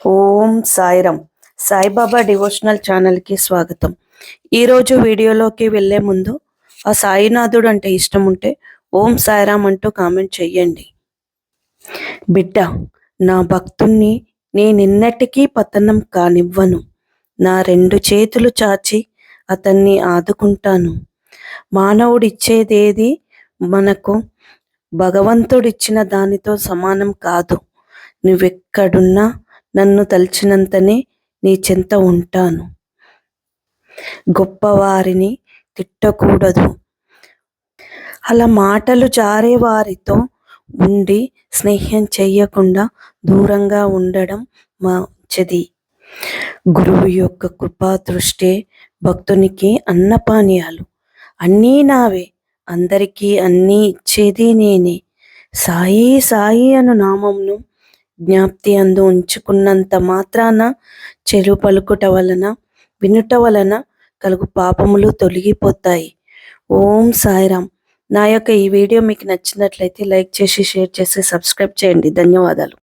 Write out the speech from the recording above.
ఓం Sairam Saibaba devotional ఛానల్కి స్వాగతం. ఈరోజు వీడియోలోకి వెళ్ళే ముందు ఆ సాయినాథుడు అంటే ఇష్టం ఉంటే ఓం సాయిరామ్ అంటూ కామెంట్ చెయ్యండి. బిడ్డ నా భక్తుణ్ణి నేనిన్నటికీ పతనం కానివ్వను. నా రెండు చేతులు చాచి అతన్ని ఆదుకుంటాను. మానవుడిచ్చేదేది మనకు భగవంతుడిచ్చిన దానితో సమానం కాదు. నువ్వెక్కడున్నా నన్ను తలిచినంతనే నీ చెంత ఉంటాను. గొప్పవారిని తిట్టకూడదు. అలా మాటలు జారే వారితో ఉండి స్నేహం చెయ్యకుండా దూరంగా ఉండడం మంచిది. గురువు యొక్క కృపా దృష్టే భక్తునికి అన్నపానీయాలు. అన్నీ నావే. అందరికీ అన్నీ ఇచ్చేది నేనే. సాయి సాయి అను నామంను జ్ఞాప్తి అందు ఉంచుకున్నంత మాత్రాన చెరు పలుకుట వలన వినుట వలన కలుగు పాపములు తొలగిపోతాయి. ఓం సాయిరామ్. నా యొక్క ఈ వీడియో మీకు నచ్చినట్లయితే లైక్ చేసి షేర్ చేసి సబ్స్క్రైబ్ చేయండి. ధన్యవాదాలు.